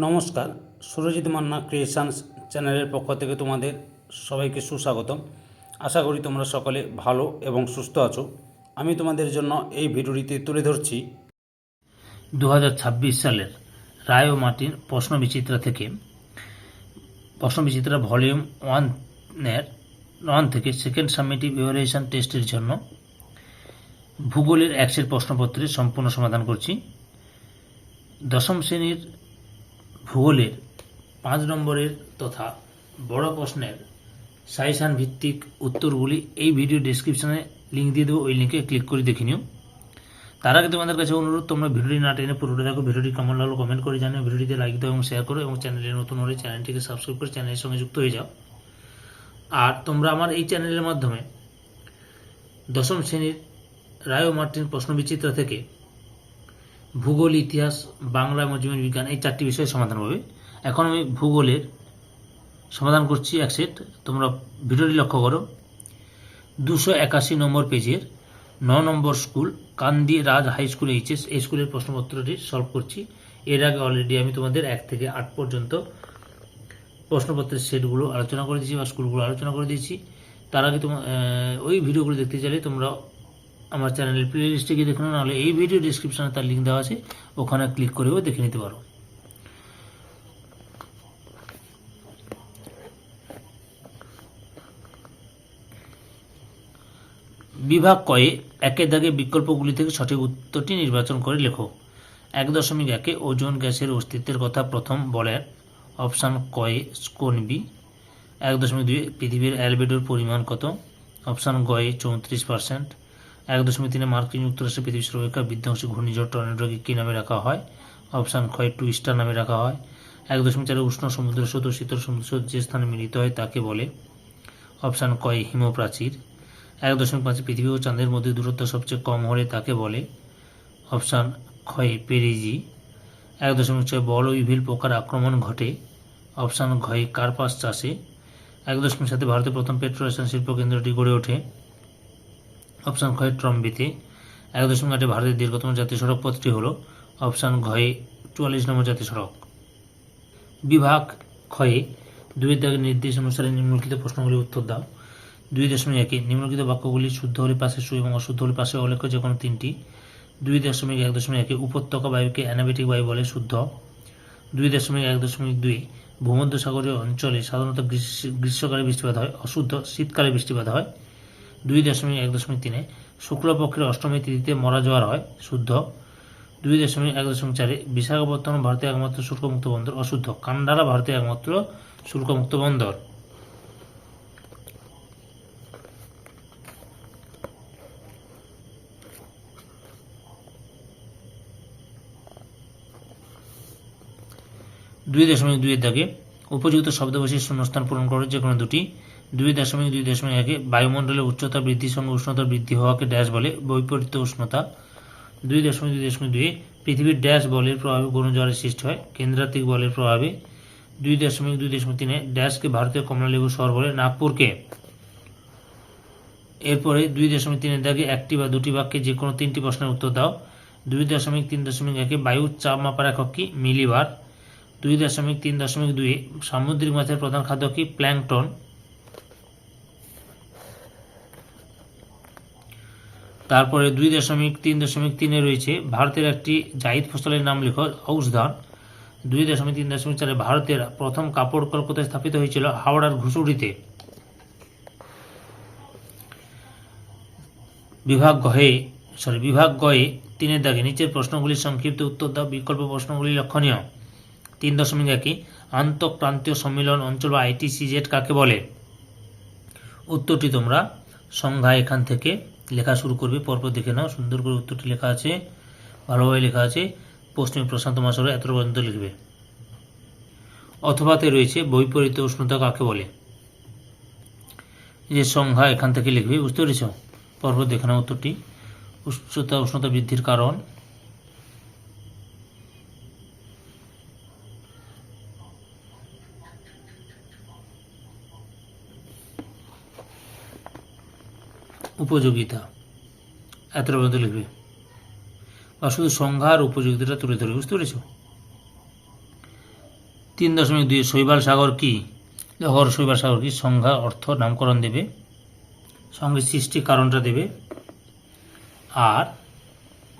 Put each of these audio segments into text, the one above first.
নমস্কার, সুরজিৎ মান্না ক্রিয়েশনস চ্যানেলের পক্ষ থেকে তোমাদের সবাইকে সুস্বাগতম। আশা করি তোমরা সকলে ভালো এবং সুস্থ আছো। আমি তোমাদের জন্য এই ভিডিওটিতে তুলে ধরছি দু হাজার ছাব্বিশ সালের রায় ও মাটির প্রশ্ন বিচিত্রা থেকে। প্রশ্ন বিচিত্রা ভলিউম ওয়ানের ওয়ান থেকে সেকেন্ড সামিটিভ ইভালুয়েশন টেস্টের জন্য ভূগোলের একশের প্রশ্নপত্রের সম্পূর্ণ সমাধান করছি। দশম শ্রেণির ভূগোলের পাঁচ নম্বরের তথা বড় প্রশ্নের সাইসান ভিত্তিক উত্তরগুলি এই ভিডিও ডেসক্রিপশনে লিঙ্ক দিয়ে দেবো, ওই লিঙ্কে ক্লিক করে দেখে নিও। তার আগে তোমাদের কাছে অনুরোধ, তোমরা ভিডিওটি না টেনে পুরোটা দেখো, ভিডিওটি কেমন লাগল কমেন্ট করে জানিও, ভিডিওটিতে লাইক দাও এবং শেয়ার করো এবং চ্যানেলে নতুন হলে চ্যানেলটিকে সাবস্ক্রাইব করে চ্যানেলের সঙ্গে যুক্ত হয়ে যাও। আর তোমরা আমার এই চ্যানেলের মাধ্যমে দশম শ্রেণির রায় মার্টিন প্রশ্নবিচিত্রা থেকে ভূগোল, ইতিহাস, বাংলা মজুমের বিজ্ঞান, এই চারটি বিষয়ে সমাধান পাবে এখন আমি ভূগোলের সমাধান করছি এক সেট। তোমরা ভিডিওটি লক্ষ্য করো। দুশো একাশি নম্বর পেজের ন নম্বর school, Kandi Raj high school, HS, এই স্কুলের প্রশ্নপত্রটি সলভ করছি। এর আগে অলরেডি আমি তোমাদের এক থেকে আট পর্যন্ত প্রশ্নপত্রের সেটগুলো আলোচনা করে দিয়েছি বা স্কুলগুলো আলোচনা করে দিয়েছি। তার আগে তোমার ওই ভিডিওগুলো দেখতে চাইলে তোমরা আমার চ্যানেলের প্লে লিস্টে গিয়ে দেখে নাও নাহলে এই ভিডিও ডিসক্রিপশনে তার লিঙ্ক দেওয়া আছে, ওখানে ক্লিক করেও দেখে নিতে পারো। বিভাগ কয়ে, একের দাগে বিকল্পগুলি থেকে সঠিক উত্তরটি নির্বাচন করে লেখো। এক দশমিক একে ওজন গ্যাসের অস্তিত্বের কথা প্রথম বলেন অপশান কয়ে, কোন বি। এক দশমিক দুই, পৃথিবীর অ্যালবেডোর পরিমাণ কত? অপশান গয়ে, চৌত্রিশ পার্সেন্ট এক দশমিক তিনে মার্কিন যুক্তরাষ্ট্রে পৃথিবী সর্বাপেক্ষা বিধ্বংসী ঘূর্ণিঝড় টর্নেডোকে কী নামে রাখা হয়? অপশান ক্ষয় টুইস্টার নামে রাখা হয়। এক দশমিক চারে উষ্ণ সমুদ্র স্রোত ও শীতল সমুদ্র স্রোত যে স্থানে মিলিত হয় তাকে বলে অপশান কয় হিমপ্রাচীর। এক দশমিক পাঁচে পৃথিবী ও চাঁদের মধ্যে দূরত্ব সবচেয়ে কম হলে তাকে বলে অপশান ক্ষয় পেরিজি। এক দশমিক ছয় বল ও ইভিল পোকার আক্রমণ ঘটে। অপশান ঘয় কার্পাস চাষে। এক দশমিক সাথে ভারতের প্রথম পেট্রোলেশন শিল্প কেন্দ্রটি গড়ে ওঠে। অপশান ক্ষয় ট্রম্বিতে এক দশমিক আটে ভারতের দীর্ঘতম জাতীয় সড়ক পথটি হল অপশান ঘয়ে চুয়াল্লিশ নম্বর জাতীয় সড়ক। বিভাগ ক্ষয়ে দুই দাগের নির্দেশ অনুসারে নিম্নলিখিত প্রশ্নগুলির উত্তর দাও। দুই দশমিক একে নিম্নলিখিত বাক্যগুলি শুদ্ধ হলে পাশে সু এবং অশুদ্ধ হলে পাশে অলেখ্য যে কোনো তিনটি। দুই দশমিক এক দশমিক একে উপত্যকা বায়ুকে অ্যানাবেটিক বায়ু বলে শুদ্ধ। দুই দশমিক এক দশমিক দুই ভূমধ্যসাগরীয় অঞ্চলে সাধারণত গ্রীষ্মকালে বৃষ্টিপাত হয়, অশুদ্ধ শীতকালে বৃষ্টিপাত হয়। দুই দশমিক এক দশমিক তিনে শুক্লপক্ষের অষ্টমী তিথিতে মরা জোয়ার হয়, শুদ্ধ। দুই দশমিক এক দশমিক চারে বিশাখাপত্তনম ভারতের একমাত্র শুল্কমুক্ত বন্দর, অশুদ্ধ। কান্ডারা ভারতের একমাত্র শুল্কমুক্ত বন্দর। দুই দশমিক দুইয়ের দাগে উপযুক্ত শব্দবশের শূন্যস্থান পূরণ করে যে কোনো দুটি দুই দশমিক দুই দশমিক একে বায়ুমণ্ডলের উচ্চতা বৃদ্ধির সঙ্গে উষ্ণতা বৃদ্ধি হওয়াকে ড্যাশ বলে, বৈপরীত্য উষ্ণতা। দুই দশমিক দুই দশমিক দুই, পৃথিবীর ড্যাশ বলের প্রভাবে ঘূর্ণঝড়ের সৃষ্টি হয়, কেন্দ্রাত্মিক বলের প্রভাবে। দুই দশমিক দুই দশমিক তিনে ড্যাশকে ভারতীয় কমলালেবু শহর বলে, নাগপুরকে। এরপরে দুই দশমিক তিনের দাগে একটি বা দুটি বাক্যে যে কোনো তিনটি প্রশ্নের উত্তর দাও। দুই দশমিক তিন দশমিক একে বায়ুর চাপ মাপার একক কি? মিলিবার। দুই দশমিক তিন দশমিক দুই, সামুদ্রিক মাছের প্রধান খাদ্য কি? প্ল্যাংটন। তারপরে দুই দশমিক তিন দশমিক তিনে রয়েছে। ভারতের একটি জাহিদ ফসলের নাম লেখো, ঔষধান। দুই দশমিক তিন দশমিক চারে ভারতের প্রথম কাপড় কল কোথায় স্থাপিত হয়েছিল হাওড়ার ঘুষুড়িতে। বিভাগ গহে সরি বিভাগ গয়ে তিনের দাগে নিচের প্রশ্নগুলির সংক্ষিপ্ত উত্তর দাও, বিকল্প প্রশ্নগুলি লক্ষণীয়। তিন দশমিক একই আন্তঃপ্রান্তীয় সম্মেলন অঞ্চল বা আইটিসি আইটিসিজেড কাকে বলে? উত্তরটি তোমরা সংজ্ঞা এখান থেকে লেখা শুরু করবে, পরপর দেখে নাও, সুন্দর করে উত্তরটি লেখা আছে, ভালোভাবে লেখা আছে। পশ্চিম প্রশান্ত মহাসাগরে এত পর্যন্ত লিখবে। অথবাতে রয়েছে বৈপরীত উষ্ণতা কাকে বলে? যে সংজ্ঞা এখান থেকে লিখবে, বুঝতে পেরেছ? পরপর দেখে নাও উত্তরটি। উচ্চতা উষ্ণতা বৃদ্ধির কারণ। উপযোগিতা। এতটা পর্যন্ত লিখবে। বা শুধু আর উপযোগিতাটা তুলে ধরে বুঝতে পেরেছ? তিন দশমিক দুই, শৈবাল সাগর কি? দেখো শৈবাল সাগর কি? সংজ্ঞা অর্থ নামকরণ দেবে, সঙ্গে সৃষ্টি কারণটা দেবে, আর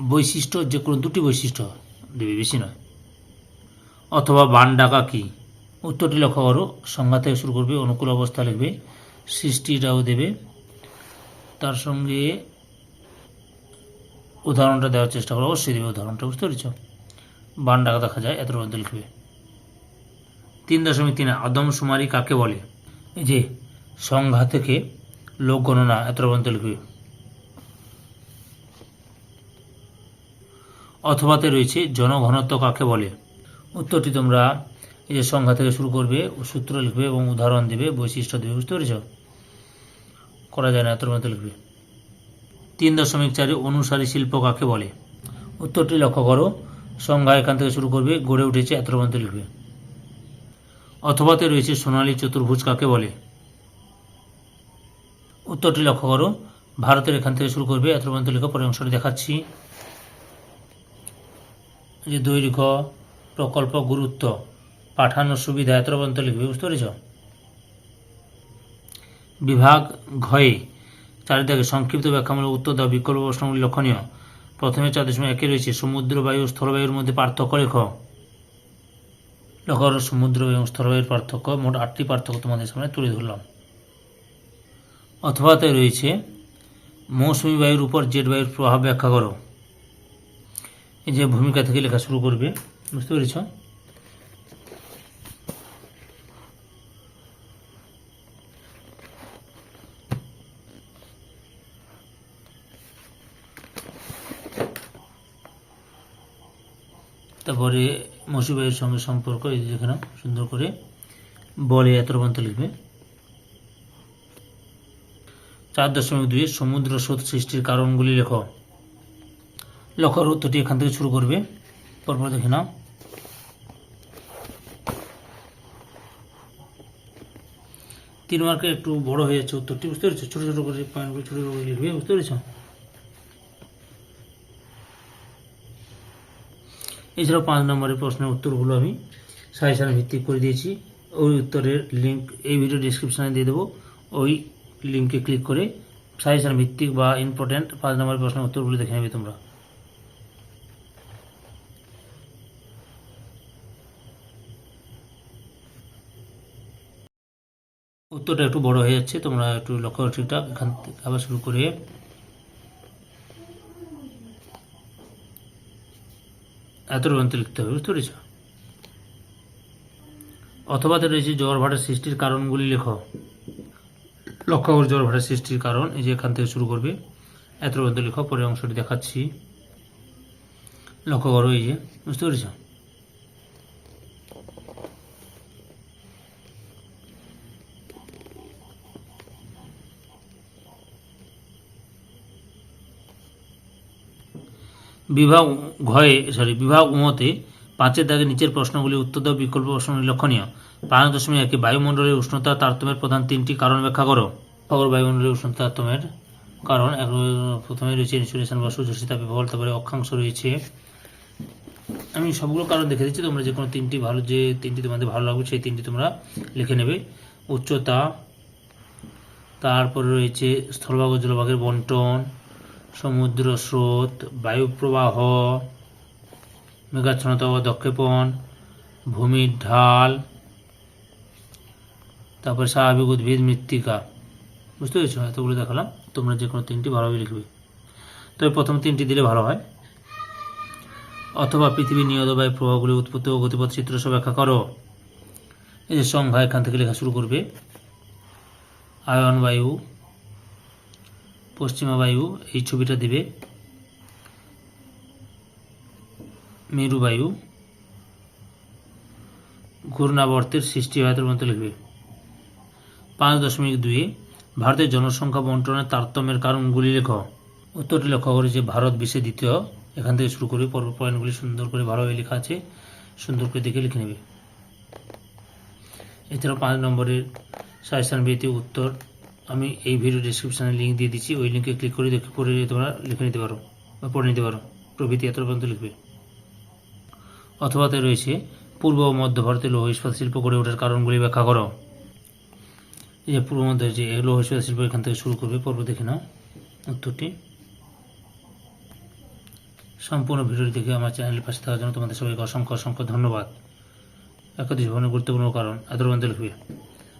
বৈশিষ্ট্য, যে কোনো দুটি বৈশিষ্ট্য দেবে, বেশি নয়। অথবা বান ডাকা কি? উত্তরটি লক্ষ্য করো সংজ্ঞা থেকে শুরু করবে, অনুকূল অবস্থা লিখবে, সৃষ্টিটাও দেবে তার সঙ্গে উদাহরণটা দেওয়ার চেষ্টা করো। অবশ্যই দেবে উদাহরণটা, বুঝতে পেরেছ? বান ডাকা দেখা যায় এত মধ্যে লিখবে। তিন দশমিক তিন আদমশুমারি কাকে বলে? এই যে, সংজ্ঞা থেকে লোক গণনা এত পর্যন্ত লিখবে। অথবাতে রয়েছে, জনঘনত্ব কাকে বলে? উত্তরটি তোমরা এই যে সংখ্যা থেকে শুরু করবে সূত্র লিখবে এবং উদাহরণ দেবে, বৈশিষ্ট্য দেবে, বুঝতে পেরেছ? যায় না, এত মতো লিখবে তিন দশমিক চারে অনুসারী শিল্প কাকে বলে? উত্তরটি লক্ষ্য করো। সংজ্ঞা এখান থেকে শুরু করবে, গড়ে উঠেছে এত পর্যন্ত লিখবে অথবাতে রয়েছে সোনালী চতুর্ভুজ কাকে বলে? উত্তরটি লক্ষ্য করো। ভারতের এখান থেকে শুরু করবে, এত পর্যন্ত লেখা পরে অংশটি দেখাচ্ছি। যে দৈর্ঘ্য, প্রকল্প গুরুত্ব, পাঠানোর সুবিধা, এত পর্যন্ত লিখবে বুঝতে পেরেছ? বিভাগ ঘয়ে চারিদিকে সংক্ষিপ্ত ব্যাখ্যামূলক উত্তর দেওয়া বিকল্প প্রশ্নগুলি লক্ষণীয়। প্রথমে চার দশমিক একে রয়েছে, সমুদ্র বায়ু স্থলবায়ুর মধ্যে পার্থক্য লেখ। লক্ষ্য করো, সমুদ্র এবং স্থলবায়ুর পার্থক্য, মোট আটটি পার্থক্য তোমাদের সামনে তুলে ধরলাম। অথবা তাই রয়েছে, মৌসুমি বায়ুর উপর জেট বায়ুর প্রভাব ব্যাখ্যা করো। এই যে ভূমিকা থেকে লেখা শুরু করবে, বুঝতে পেরেছ? তারপরে মৌসুমী বায়ুর সঙ্গে সম্পর্ক, এই যেখানে, সুন্দর করে বলে এত পর্যন্ত লিখবে। চার দশমিক দুই সমুদ্র স্রোত সৃষ্টির কারণগুলি লেখ। লক্ষ্যর উত্তরটি এখান থেকে শুরু করবে। পরপর দেখে নাও। তিন মার্কের একটু বড় হয়েছে উত্তরটি। বুঝতে পেরেছ? ছোটো ছোটো করে পয়েন্টগুলো ছোটো ছোটো করে লিখবে। বুঝতে পেরেছ? এছাড়াও পাঁচ নম্বরের প্রশ্নের উত্তরগুলো আমি সাজেশন ভিত্তিক করে দিয়েছি। ওই উত্তরের লিঙ্ক এই ভিডিও ডিসক্রিপশানে দিয়ে দেবো। ওই লিঙ্কে ক্লিক করে সাজেশন ভিত্তিক বা ইম্পর্ট্যান্ট পাঁচ নম্বরের প্রশ্নের উত্তরগুলো দেখে নেবে তোমরা। উত্তরটা একটু বড় হয়ে যাচ্ছে, তোমরা একটু লক্ষ্য ঠিকঠাক। এখান থেকে আবার শুরু করে এত অন্তর্ভুক্ত লিখতে হবে, বুঝতে পেরেছ? অথবা রয়েছে জ্বর ভাটার সৃষ্টির কারণগুলি লেখো। লক্ষ্য করে জ্বর ভাটার সৃষ্টির কারণ, এই যে এখান থেকে শুরু করবে। এত পর্যন্ত লেখো পরে অংশটি দেখাচ্ছি। লক্ষ্য করো এই যে, বুঝতে পেরেছ? বিভাগ ঘয়ে সরি বিভাগ উমতে পাঁচের দাগে নিচের প্রশ্নগুলি উত্তর দেওয়া বিকল্প প্রশ্নগুলি লক্ষণীয় পাঁচ দশমিক একে বায়ুমণ্ডলের উষ্ণতা তারতম্যের প্রধান তিনটি কারণ ব্যাখ্যা করো। খবর বায়ুমণ্ডলের উষ্ণতা তারতম্যের কারণ, এক প্রথমে রয়েছে ইনসুলেশন বা সূর্যশী তাপে প্রবল তারপরে অক্ষাংশ রয়েছে। আমি সবগুলো কারণ দেখে দিচ্ছি, তোমরা যে কোনো তিনটি ভালো, যে তিনটি তোমাদের ভালো লাগবে, সেই তিনটি তোমরা লিখে নেবে। উচ্চতা, তারপরে রয়েছে স্থলভাগ জলভাগের বন্টন সমুদ্র স্রোত বায়ু প্রবাহ মেঘাচ্ছন্নতা ও দক্ষেপণ, ভূমির ঢাল, তারপরে স্বাভাবিক উদ্ভিদ, মৃত্তিকা। বুঝতে পেরেছ? এতগুলো দেখালাম। তোমরা যে কোনো তিনটি ভালোভাবে লিখবে। তবে প্রথম তিনটি দিলে ভালো হয়। অথবা পৃথিবীর নিয়ত বায়ু প্রভাবগুলি উৎপত্তি ও গতিপথ চিত্র সব ব্যাখ্যা করো। এই যে সংখ্যা এখান থেকে লেখা শুরু করবে। আয়ন বায়ু পশ্চিমা বায়ু, এই ছবিটা দেবে। মেরু বায়ু। ঘূর্ণাবর্তের সৃষ্টি হয় মতো লিখবে। পাঁচ দশমিক দুই ভারতের জনসংখ্যা বন্টনের তারতম্যের কারণগুলি লেখ। উত্তরটি লক্ষ্য করে যে ভারত বিশ্বে দ্বিতীয়। এখান থেকে শুরু করে পর্ব পয়েন্টগুলি সুন্দর করে ভালোভাবে লেখা আছে। সুন্দর করে দেখে লিখে নেবে। এছাড়াও পাঁচ নম্বরের সাজেশন ভিত্তিক উত্তর আমি এই ভিডিও ডিসক্রিপশানে লিঙ্ক দিয়ে দিচ্ছি। ওই লিঙ্কে ক্লিক করে দেখে পড়ে তোমরা লিখে নিতে পারো বা পড়ে নিতে পারো। প্রভৃতি এত পর্যন্ত লিখবে। অথবাতে রয়েছে, পূর্ব ও মধ্য ভারতে লৌহ ইস্পাত শিল্প গড়ে ওঠার কারণগুলি ব্যাখ্যা করো। এই যে পূর্ব মধ্য যে লৌহ ইস্পাত শিল্প এখান থেকে শুরু করবে, পর্ব দেখে নাও উত্তরটি। সম্পূর্ণ ভিডিওটি দেখে আমার চ্যানেলের পাশে থাকার জন্য তোমাদের সবাইকে অসংখ্য অসংখ্য ধন্যবাদ। একাদশ ভবনের গুরুত্বপূর্ণ কারণ আদরবন্ধ লিখবে।